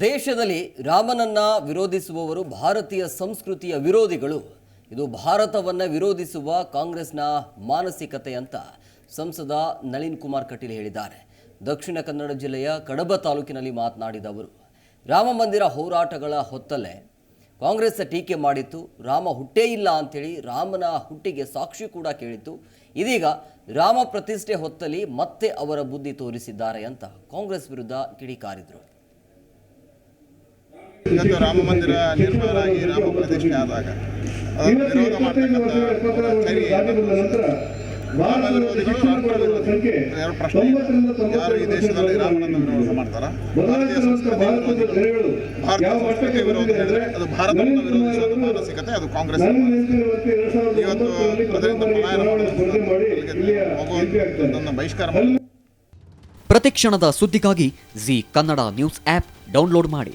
ದೇಶದಲ್ಲಿ ರಾಮನನ್ನ ವಿರೋಧಿಸುವವರು ಭಾರತೀಯ ಸಂಸ್ಕೃತಿಯ ವಿರೋಧಿಗಳು. ಇದು ಭಾರತವನ್ನ ವಿರೋಧಿಸುವ ಕಾಂಗ್ರೆಸ್ನ ಮಾನಸಿಕತೆ ಅಂತ ಸಂಸದ ನಳಿನ್ ಕುಮಾರ್ ಕಟೀಲ್ ಹೇಳಿದ್ದಾರೆ. ದಕ್ಷಿಣ ಕನ್ನಡ ಜಿಲ್ಲೆಯ ಕಡಬ ತಾಲೂಕಿನಲ್ಲಿ ಮಾತನಾಡಿದ ಅವರು, ರಾಮ ಮಂದಿರ ಹೋರಾಟಗಳ ಹೊತ್ತಲ್ಲೇ ಕಾಂಗ್ರೆಸ್ ಟೀಕೆ ಮಾಡಿತ್ತು, ರಾಮ ಹುಟ್ಟೇ ಇಲ್ಲ ಅಂಥೇಳಿ ರಾಮನ ಹುಟ್ಟಿಗೆ ಸಾಕ್ಷಿ ಕೂಡ ಕೇಳಿತ್ತು. ಇದೀಗ ರಾಮ ಪ್ರತಿಷ್ಠೆ ಹೊತ್ತಲ್ಲಿ ಮತ್ತೆ ಅವರ ಬುದ್ಧಿ ತೋರಿಸಿದ್ದಾರೆ ಅಂತ ಕಾಂಗ್ರೆಸ್ ವಿರುದ್ಧ ಕಿಡಿಕಾರಿದ್ರು. ಇವತ್ತು ರಾಮ ಮಂದಿರ ನಿರ್ಮಾಣ ಆಗಿ ರಾಮ ಪ್ರತಿಷ್ಠೆ ಆದಾಗ ಅದನ್ನು ವಿರೋಧ ಮಾಡ್ತಕ್ಕಂಥ? ರಾಮ ವಿರೋಧಿಗಳು ರಾಷ್ಟ್ರ ಎರಡು ಪ್ರಶ್ನೆ ಯಾರು ಈ ದೇಶದಲ್ಲಿ ರಾಮನನ್ನು ವಿರೋಧ ಮಾಡ್ತಾರ? ಭಾರತೀಯ ಸಂಸ್ಕೃತಿ ವಿರೋಧಿಗಳು ಭಾರತ ಸಂಸ್ಕೃತಿ ವಿರೋಧ ಹೇಳಿದ್ರೆ ಅದು ಭಾರತವನ್ನು ವಿರೋಧಿಸುವ ಮಾನಸಿಕತೆ ಅದು ಕಾಂಗ್ರೆಸ್ ಇವತ್ತು ಅದರಿಂದ ಪಲಾಯನ ಬಹಿಷ್ಕಾರ ಮಾಡೋದು ಪ್ರತಿಕ್ಷಣದ ಸುದ್ದಿಗಾಗಿ Zee Kannada news app download ಮಾಡಿ.